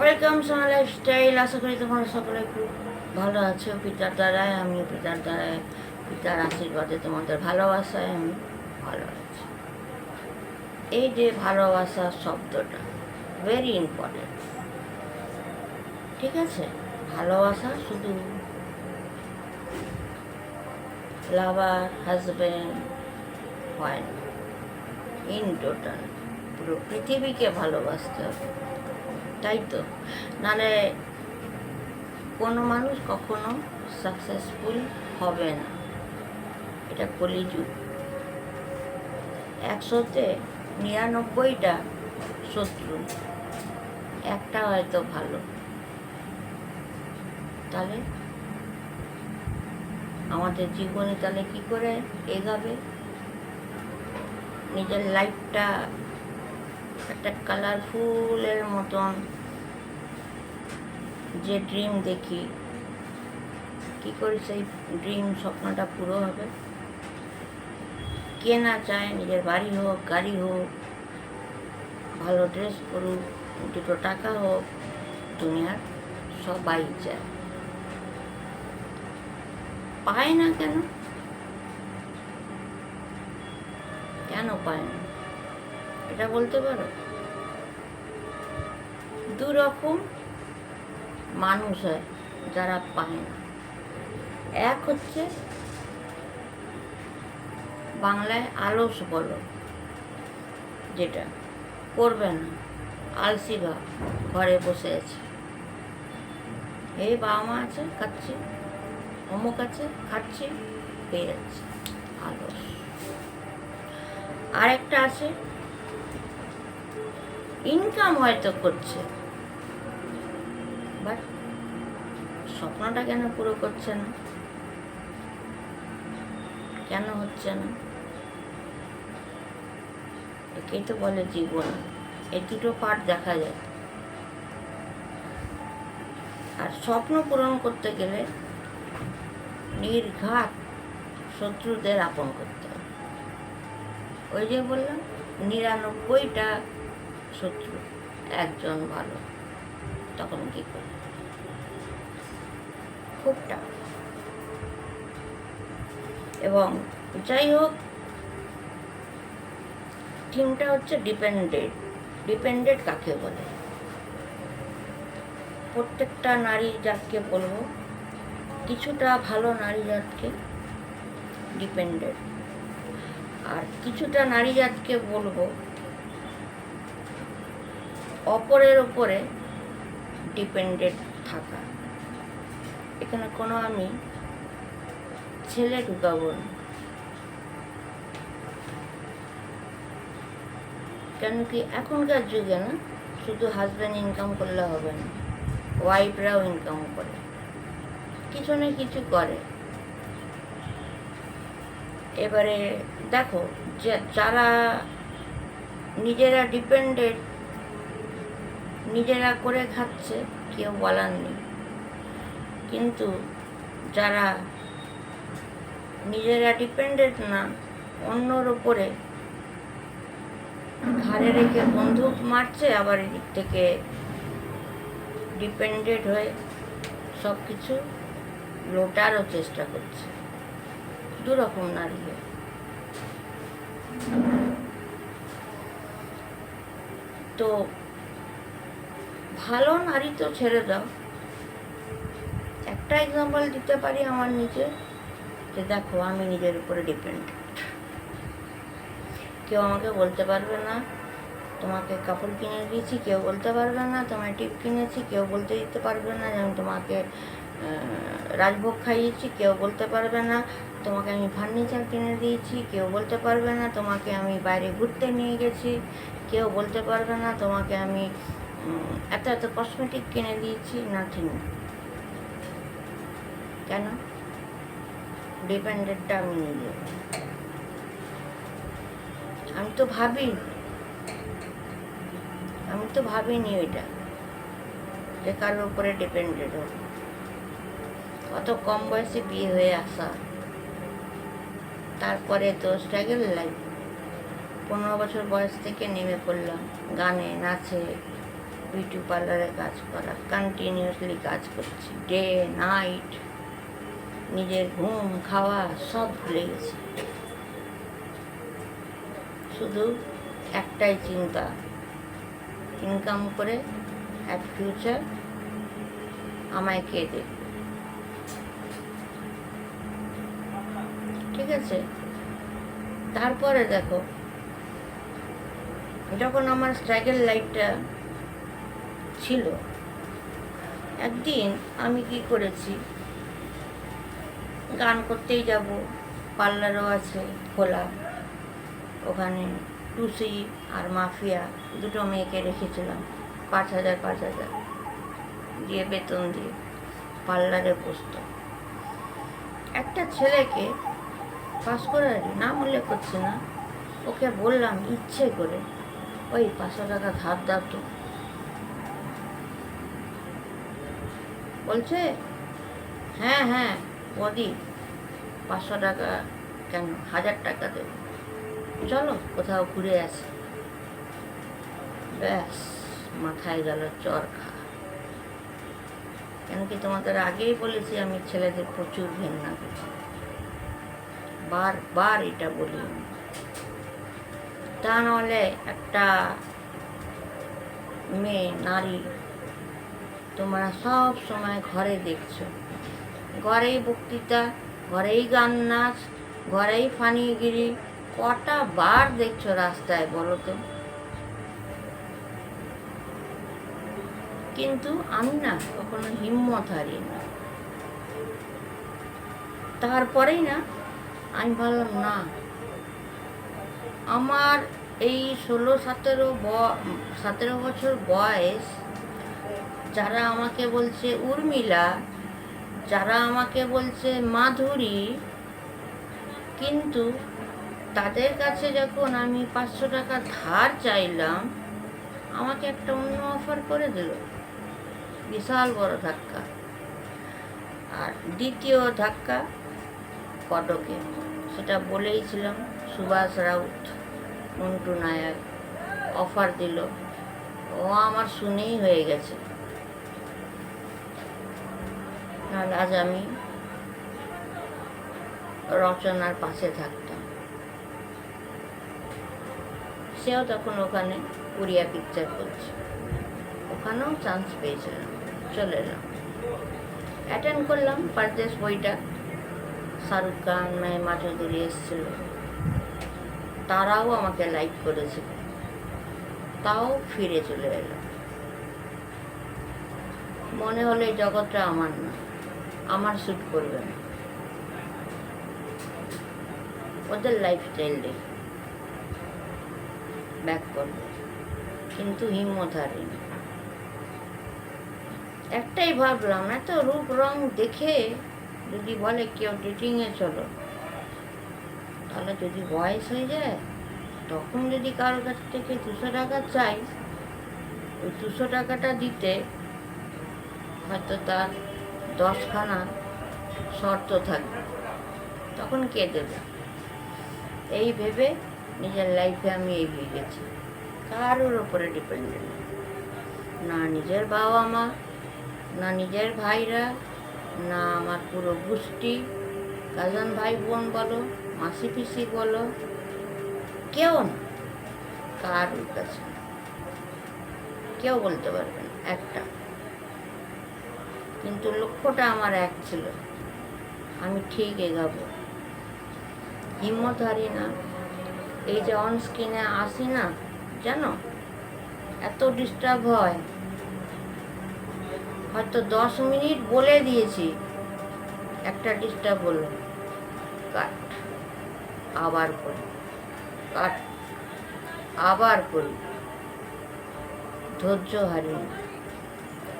Welcome সোনা lifestyle আশা করি তোমরা সকলে খুব ভালো আছো। পিতার দ্বারায় আমি পিতার দ্বারায়। পিতার আশীর্বাদে তোমাদের ভালোবাসায় আমি ভালো আছি। এই যে ভালোবাসা শব্দটা ভেরি ইম্পর্টেন্ট ঠিক আছে? ভালোবাসা শুধু লাভার হাজব্যান্ড হয় না। ইন টোটাল পুরো পৃথিবীকে ভালোবাসতে হবে। তাই তো? নাহলে কোনো মানুষ কখনো সাকসেসফুল হবে না। এটা কলিযুগ। একশোতে নিরানব্বইটা শত্রু। একটা হয়তো ভালো। তাহলে আমাদের জীবনে তাহলে কি করে এগাবে? নিজের লাইফটা একটা কালারফুলের মতন যে ড্রিম দেখি। কি করে সেই ড্রিম স্বপ্নটা পুরো হবে? কে না চায় নিজের বাড়ি হোক, গাড়ি হোক, ভালো ড্রেস পরুক, দুটো টাকা হোক, দুনিয়ার সবাই চায়। পায় না কেন? কেন পায় না? এটা বলতে পারো? দু রকম মানুষ হয় যারা পায় না। এক হচ্ছে বাংলায় আলস বলো, যেটা করবে না। আলসি ভাব ঘরে বসে আছে। এই বাবা মা আছে, খাচ্ছি, অমুক আছে, খাচ্ছি, পেয়ে যাচ্ছে। আলস। আরেকটা আছে ইনকাম হয়তো করছে। বাট স্বপ্নটা কেন পুরো করছে না? কেন হচ্ছে না? একেই তো বলে জীবন। এই দুটো পার্ট দেখা যায়। আর স্বপ্ন পূরণ করতে গেলে নির্ঘাত শত্রুদের আপন করতে হবে ওই যে বললাম, নিরানব্বইটা শত্রু, একজন ভালো। তখন কি করবে? খুব এবং যাই হোক থিমটা হচ্ছে ডিপেন্ডেড ডিপেন্ডেড কাকে বলে? প্রত্যেকটা নারী জাতকে বলব, কিছুটা ভালো নারী জাতকে ডিপেন্ডেড আর কিছুটা নারী জাতকে বলব অপরের ওপরে ডিপেন্ডেন্ট থাকা। এখানে কোনো আমি ছেলে ঢুকাবো না। কেন কি এখনকার যুগে না শুধু হাজব্যান্ড ইনকাম করলে হবে না ওয়াইফরাও ইনকাম করে। কিছু না কিছু করে। এবারে দেখো যারা নিজেরা ডিপেন্ডেড নিজেরা করে খাচ্ছে, কেউ বলার নেই। কিন্তু যারা নিজেরা ডিপেন্ডেন্ট না, অন্যর ওপরে ঘাড়ে রেখে বন্দুক মারছে, আবার এদিক থেকে ডিপেন্ডেন্ট হয়ে সব কিছু লোটারও চেষ্টা করছে। দু রকম নারী তো ভালো নারী তো ছেড়ে দাও। একটা এক্সাম্পল দিতে পারি আমার নিজে, যে দেখো আমি নিজের উপরে ডিপেন্ড কেউ আমাকে বলতে পারবে না, তোমাকে কাপড় কিনে দিয়েছি, কেউ বলতে পারবে না, তোমায় টিপ কিনেছি, কেউ বলতে দিতে পারবে না যে আমি তোমাকে রাজভোগ খাইয়েছি, কেউ বলতে পারবে না, তোমাকে আমি ফার্নিচার কিনে দিয়েছি, কেউ বলতে পারবে না, তোমাকে আমি বাইরে ঘুরতে নিয়ে গেছি, কেউ বলতে পারবে না, তোমাকে আমি এত এত কসমেটিক কিনে দিয়েছি নাথিং কেন? ডিপেন্ডেন্টটা আমি নিজে আমি তো ভাবি, আমি তো ভাবিনি ওইটা যে কারোর উপরে ডিপেন্ডেড হোক অত কম বয়সে বিয়ে হয়ে আসা। তারপরে তো স্ট্রাগল লাইফ পনেরো বছর বয়স থেকে নেমে পড়লাম, গানে, নাচে বিউটি পার্লারে কাজ করা কন্টিনিউসলি কাজ করছি ডে নাইট নিজের ঘুম, খাওয়া সব ভুলে গেছি। শুধু একটাই চিন্তা ইনকাম করে অ্যাট ফিউচার আমায় কে দেখবে? ঠিক আছে? তারপরে দেখো, যখন আমার স্ট্রাগল লাইফটা ছিল। একদিন আমি কি করেছি? গান করতেই যাব, পার্লারও আছে খোলা। ওখানে টুসি আর মাফিয়া দুটো মেয়েকে রেখেছিলাম, পাঁচ হাজার পাঁচ হাজার। দিয়ে বেতন দিয়ে পার্লারে বসতো একটা ছেলেকে পাস করে নাম উল্লেখ করছে না, ওকে বললাম ইচ্ছে করে, ওই পাঁচশো টাকা ধার দাও তো। বলছে হ্যাঁ হ্যাঁ বদি পাঁচশো টাকা কেন? হাজার টাকা দেবো। চলো কোথাও ঘুরে আসি। ব্যাস, মাথায় গেল চরখা কেন কি তোমাদের আগেই বলেছি আমি ছেলেদের প্রচুর ঘেন্না করি বারবার এটা বলি। তা নাহলে একটা মেয়ে, নারী তোমরা সব সময় ঘরে দেখছ। ঘরেই বক্তৃতা, ঘরেই গান নাচ, ঘরেই ফানিগিরি, কটা বার দেখছ রাস্তায় বলো তো? কিন্তু আমি না কখনো হিম্মত হারিয়ে না। তারপরেই না আমি ভাবলাম, না, আমার এই ষোলো, সতেরো সতেরো বছর বয়স যারা আমাকে বলছে উর্মিলা, যারা আমাকে বলছে মাধুরী, কিন্তু তাদের কাছে যখন আমি পাঁচশো টাকা ধার চাইলাম, আমাকে একটা অন্য অফার করে দিল। বিশাল বড় ধাক্কা। আর দ্বিতীয় ধাক্কা কটকে। সেটা বলেইছিলাম সুভাষ রাউত, মন্টু নায়ক অফার দিল। ও আমার শুনেই হয়ে গেছে। নাহলে আজ আমি রচনার পাশে থাকতাম। সেও তখন ওখানে উড়িয়া পিকচার করছে। ওখানেও চান্স পেয়েছিলাম। চলে এলাম। অ্যাটেন্ড করলাম পারদেশ বইটা। শাহরুখ খান মেহমা চৌধুরী এসেছিল। তারাও আমাকে লাইক করেছিল তাও ফিরে চলে এলো মনে হলো এই জগৎটা আমার না। আমার শ্যুট করবে না। ওদের লাইফস্টাইল ব্যাক করবে। কিন্তু হিম্মত হারিনি একটাই ভাবলাম, এত রূপ রং দেখে যদি বলে কেউ ডেটিংয়ে চলো, তাহলে যদি বয়স হয়ে যায়, তখন যদি কারোর কাছ থেকে দুশো টাকা চাই, ওই দুশো টাকাটা দিতে হয়তো তার দশখানা শর্ত থাকবে। তখন কে দেবে? এই ভেবে নিজের লাইফে আমি এগিয়ে গেছি। কারোর ওপরে ডিপেন্ডেন্ট না নিজের বাবা মা না নিজের ভাইরা, না আমার পুরো গোষ্ঠী। কাজান ভাই বোন বলো মাসি পিসি বলো, কেউ না। কারোর কাছে কেউ বলতে পারবে না। একটা। কিন্তু লক্ষ্যটা আমার এক ছিল। আমি ঠিক এগাবো। হিম্মত হারি না। এই যে অন স্ক্রিনে আসি না, জানো? এত ডিস্টার্ব হয়। হয়তো দশ মিনিট বলে দিয়েছি, একটা ডিস্টার্ব হলো। কাট। আবার করি। কাট। আবার করি। ধৈর্য হারিয়ে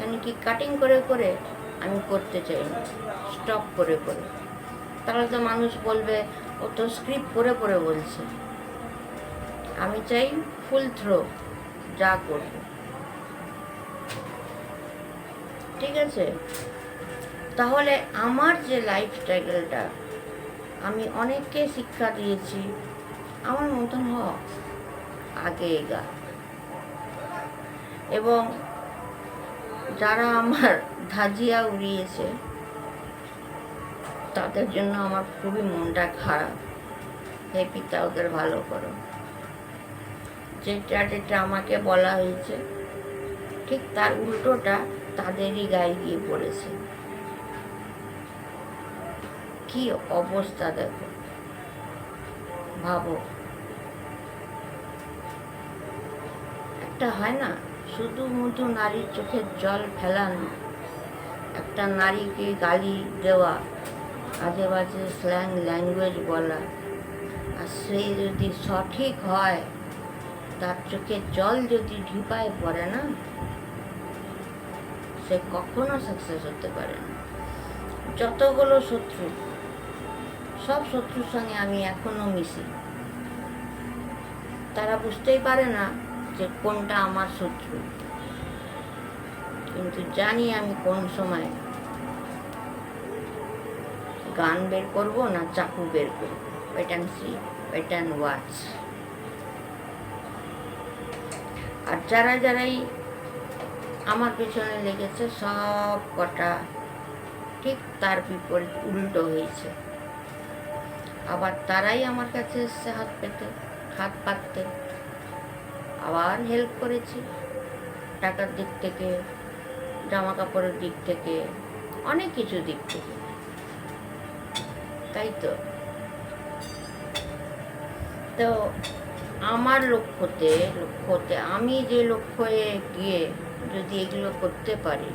কেন কি কাটিং করে করে আমি করতে চাই না। স্টপ করে করে। তাহলে তো মানুষ বলবে, ও তো স্ক্রিপ্ট পড়ে পড়ে বলছে। আমি চাই ফুল থ্রো যা করব। ঠিক আছে? তাহলে আমার যে লাইফ স্টাইলটা আমি অনেককে শিক্ষা দিয়েছি। আমার মতন হ, আগে এগা। এবং যারা আমার ধাজিয়া উড়িয়েছে, তাদের জন্য আমার খুবই মনটা খারাপ। হে পিতা, ওদের ভালো করো। যেটা যেটা আমাকে বলা হয়েছে, ঠিক তার উল্টোটা তাদেরই গায়ে গিয়ে পড়েছে। কি অবস্থা দেখো। ভাবো। একটা হয় না শুধু মুধু নারীর চোখের জল ফেলানো, একটা নারীকে গালি দেওয়া, আজে বাজে স্ল্যাং ল্যাঙ্গুয়েজ বলা। আর সে যদি সঠিক হয়, তার চোখের জল যদি ঢিপায় পড়ে না, সে কখনো সাকসেস হতে পারে না। যতগুলো শত্রু, সব শত্রুর সঙ্গে আমি এখনও মিশি। তারা বুঝতেই পারে না যে কোনটা আমার শত্রু। কিন্তু জানি আমি কোন সময় গান বের করব না চাকু বের করব। অ্যান্ড সি অ্যান্ড ওয়াচ আর যারা যারাই আমার পেছনে লেগেছে, সব কটা ঠিক তার বিপরীত উল্টো হয়েছে। আবার তারাই আমার কাছে এসছে হাত পেতে, হাত পাততে। আবার হেল্প করেছি। টাকার দিক থেকে জামা কাপড়ের দিক থেকে, অনেক কিছু দিক থেকে। তাই তো? তো আমার লক্ষ্যতে লক্ষ্যতে আমি যে লক্ষ্যে গিয়ে যদি এগুলো করতে পারি,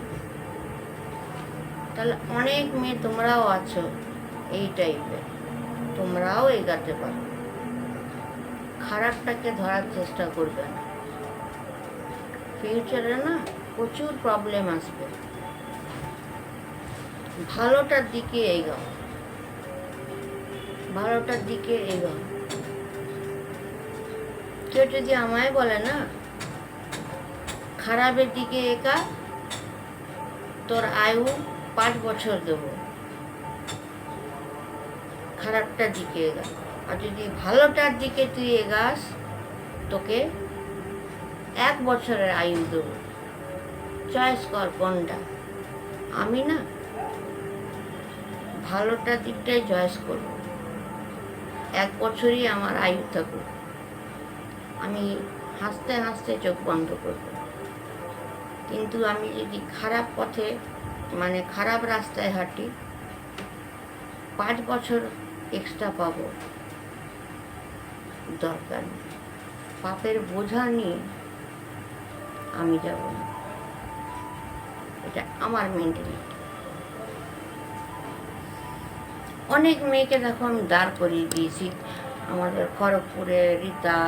তাহলে অনেক মেয়ে তোমরাও আছো এই টাইপের তোমরাও এগাতে পারো। খারাপটাকে ধরার চেষ্টা করবে না। ফিউচারে না প্রচুর প্রবলেম আসবে। ভালোটার দিকে এগাও। ভালোটার দিকে এগাও। কেউ যদি আমায় বলে না, খারাপের দিকে একা, তোর আয়ু পাঁচ বছর দেব। খারাপটার দিকে এগা। আর যদি ভালোটার দিকে তুই এগাস, তোকে এক বছরের আয়ু দেবো। চয়েস কর কোনটা। আমি না ভালোটা দিকটাই চয়েস করব। এক বছরই আমার আয়ু থাকুক। আমি হাসতে হাসতে চোখ বন্ধ করব। কিন্তু আমি যদি খারাপ পথে মানে খারাপ রাস্তায় হাঁটি, পাঁচ বছর এক্সট্রা পাবো। দরকার নেই। পাপের বোঝা নিয়ে আমি যাব না। এটা আমার মেন্টালিটি অনেক মেয়েকে দেখো আমি দাঁড় করিয়ে দিয়েছি। আমাদের খড়গপুরে, রীতা,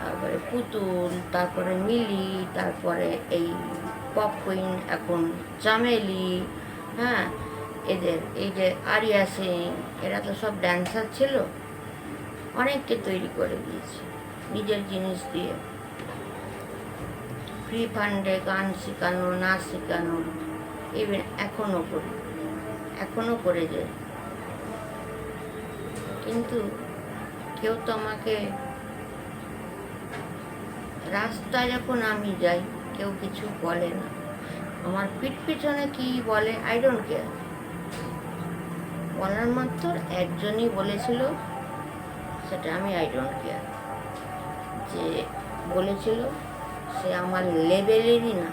তারপরে পুতুল, তারপরে মিলি, তারপরে এই পপ কুইন এখন চামেলি হ্যাঁ এদের, এই যে আরিয়া সিং এরা তো সব ড্যান্সার ছিল। অনেককে তৈরি করে দিয়েছি। নিজের জিনিস দিয়ে। ফ্রি ফান্ডে গান শেখানো, নাচ শেখানো ইভেন এখনও করি। এখনও করে যায় কিন্তু কেউ তো আমাকে রাস্তায় যখন আমি যাই, কেউ কিছু বলে না। আমার পিঠ পিছনে কি বলে আই ডোন্ট কেয়ার বলার মাত্র একজনই বলেছিল, সেটা আমি আই ডোন্ট কেয়ার যে বলেছিল সে আমার লেভেলেরই না।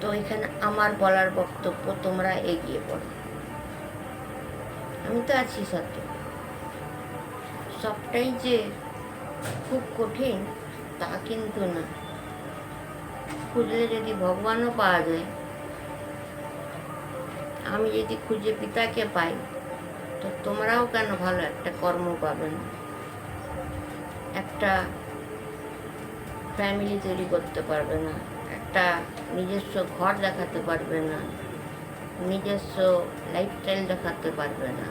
তো এখানে আমার বলার বক্তব্য তোমরা এগিয়ে পড়ো। আমি তো আছি সাথে। সবটাই যে খুব কঠিন, তা কিন্তু না। খুঁজলে যদি ভগবানও পাওয়া যায়, আমি যদি খুঁজে পিতাকে পাই, তো তোমরাও কেন ভালো একটা কর্ম পাবে না? একটা ফ্যামিলি তৈরি করতে পারবে না। একটা নিজস্ব ঘর দেখাতে পারবে না। নিজস্ব লাইফস্টাইল দেখাতে পারবে না।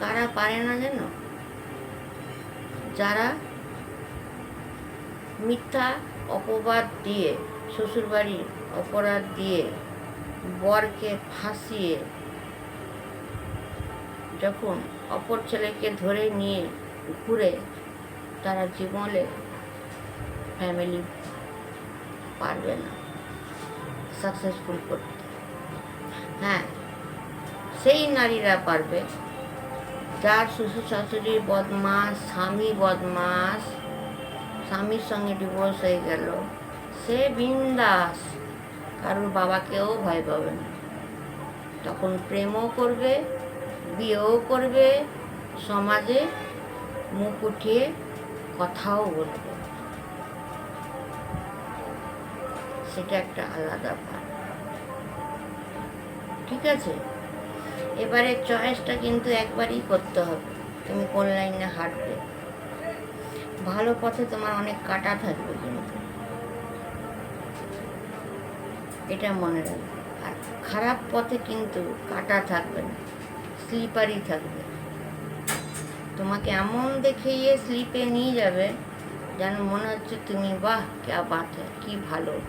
কারা পারে না যেন যারা মিথ্যা অপবাদ দিয়ে শ্বশুরবাড়ির অপরাধ দিয়ে, বরকে ফাঁসিয়ে, যখন অপর ছেলেকে ধরে নিয়ে ঘুরে তারা জীবনে ফ্যামিলি পারবে না। সাকসেসফুল করতে। হ্যাঁ সেই নারীরা পারবে। যার শ্বশুর শাশুড়ি বদমাস, স্বামী বদমাস, স্বামীর সঙ্গে ডিভোর্স হয়ে গেল, সে বিন্দাস। কারোর বাবাকেও ভয় পাবে না। তখন প্রেমও করবে, বিয়েও করবে, সমাজে মুখ উঠিয়ে কথাও বলবে। সেটা একটা আলাদা পার ঠিক আছে? এবারে চয়েসটা কিন্তু একবারই করতে হবে। তুমি কোন লাইনে হাঁটবে? ভালো পথে তোমার অনেক কাটা থাকবে কিন্তু। এটা মনে রাখবে। আর খারাপ পথে কিন্তু কাটা থাকবে না। স্লিপারই থাকবে তোমাকে এমন দেখে দেখিয়ে স্লিপে নিয়ে যাবে যেন মনে হচ্ছে তুমি, বাহ, ক্যা বাত কি ভালো।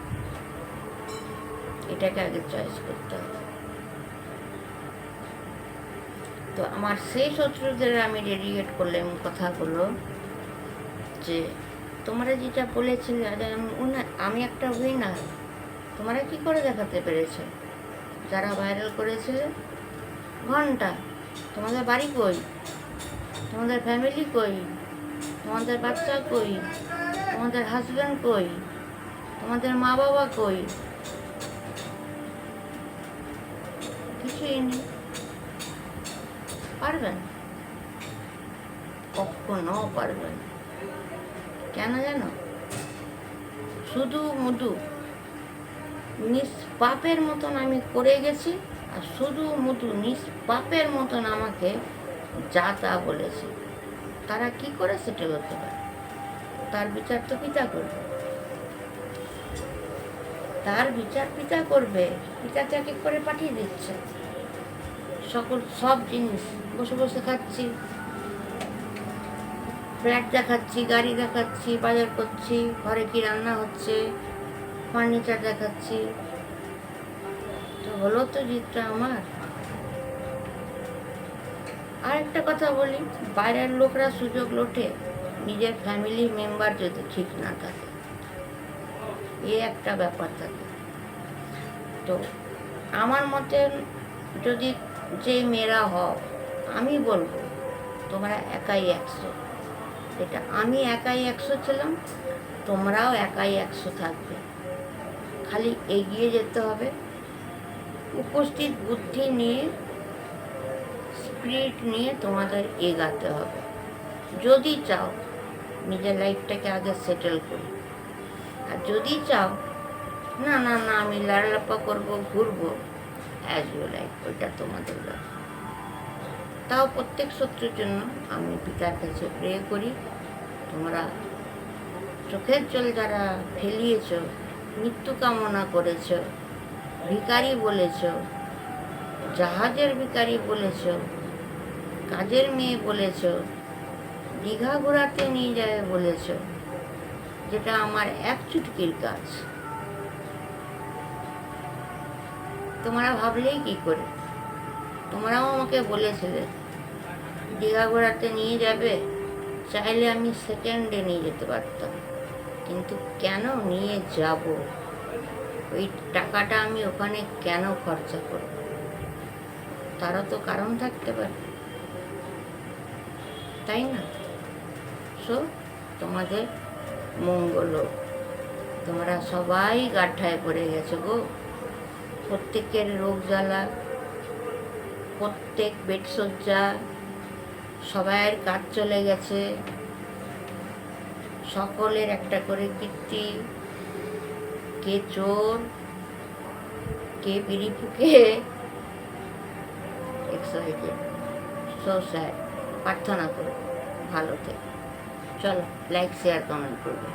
এটাকে আগে চয়েস করতে হবে। তো আমার সেই শত্রুদের আমি ডেডিকেট করলাম কথাগুলো যে, তোমরা যেটা বলেছিলে আমি একটা উইনার তোমরা কি করে দেখাতে পেরেছ? যারা ভাইরাল করেছে, ঘণ্টা, তোমাদের বাড়ি কই? তোমাদের ফ্যামিলি কই? তোমাদের বাচ্চা কই? তোমাদের হাজব্যান্ড কই? তোমাদের মা বাবা কই? কিছুই নেই। পারবেন? কখনো পারবেন কেন জানো? শুধু মধু। নিষ্পাপের মতন আমি করে গেছি, আর শুধু মধু নিষ্পাপের মতন আমাকে যা তা বলেছে, তারা কি করে সেটেল হতে পারে? তার বিচার তো পিতা করবে। তার বিচার পিতা করবে, পিতা তাকে করে পাঠিয়ে দিচ্ছে। সকল, সব জিনিস, বসে বসে খাচ্ছি। ফ্ল্যাট দেখাচ্ছি, গাড়ি দেখাচ্ছি, বাজার করছি, ঘরে কি রান্না হচ্ছে, ফার্নিচার দেখাচ্ছি। তো হলো তো জিতটা আমার। আর একটা কথা বলি, বাইরের লোকরা সুযোগ লোটে নিজের ফ্যামিলি মেম্বার যদি ঠিক না থাকে, এ একটা ব্যাপার থাকে। তো আমার মতে যদি যে মেয়েরা হও, আমি বলব, তোমরা একাই একশো। এটা আমি একাই একশো ছিলাম, তোমরাও একাই একশো থাকবে। খালি এগিয়ে যেতে হবে। উপস্থিত বুদ্ধি নিয়ে স্পিরিট নিয়ে তোমাদের এগাতে হবে। যদি চাও, নিজের লাইফটাকে আগে সেটেল করি। আর যদি চাও, না না না, আমি লাড়ালাপা করব, ঘুরবো অ্যাজ ইউ লাইফ ওইটা তোমাদের ব্যাপার। তাও প্রত্যেক শত্রুর জন্য আমি পিতার কাছে প্রে করি। তোমরা চোখের জল যারা ফেলিয়েছ, মৃত্যু কামনা করেছ, ভিখারি বলেছ, জাহাজের ভিখারি বলেছ কাজের মেয়ে বলেছ, দীঘা ঘোরাতে নিয়ে যাবে বলেছ, যেটা আমার এক চুটকির কাজ। তোমরা ভাবলেই কি করে? তোমরাও আমাকে বলেছিলে, দীঘা ঘোরাতে নিয়ে যাবে, চাইলে আমি সেকেন্ডে নিয়ে যেতে পারতাম। কিন্তু কেন নিয়ে যাব? ওই টাকাটা আমি ওখানে কেন খরচা করব? তারও তো কারণ থাকতে পারে। তাই না? সো তোমাদের মঙ্গল তোমরা সবাই গাঠায় পড়ে গেছো গো। প্রত্যেকের রোগ জ্বালা, প্রত্যেক বেডসজ্জা সবাইয়ের কাজ চলে গেছে। সকলের একটা করে কীর্তি। কে চোর, কে বিড়ি ফুকে এক্সাইটেড সো স্যাড প্রার্থনা করবে ভালো থেকে। চলো লাইক শেয়ার কমেন্ট করবে।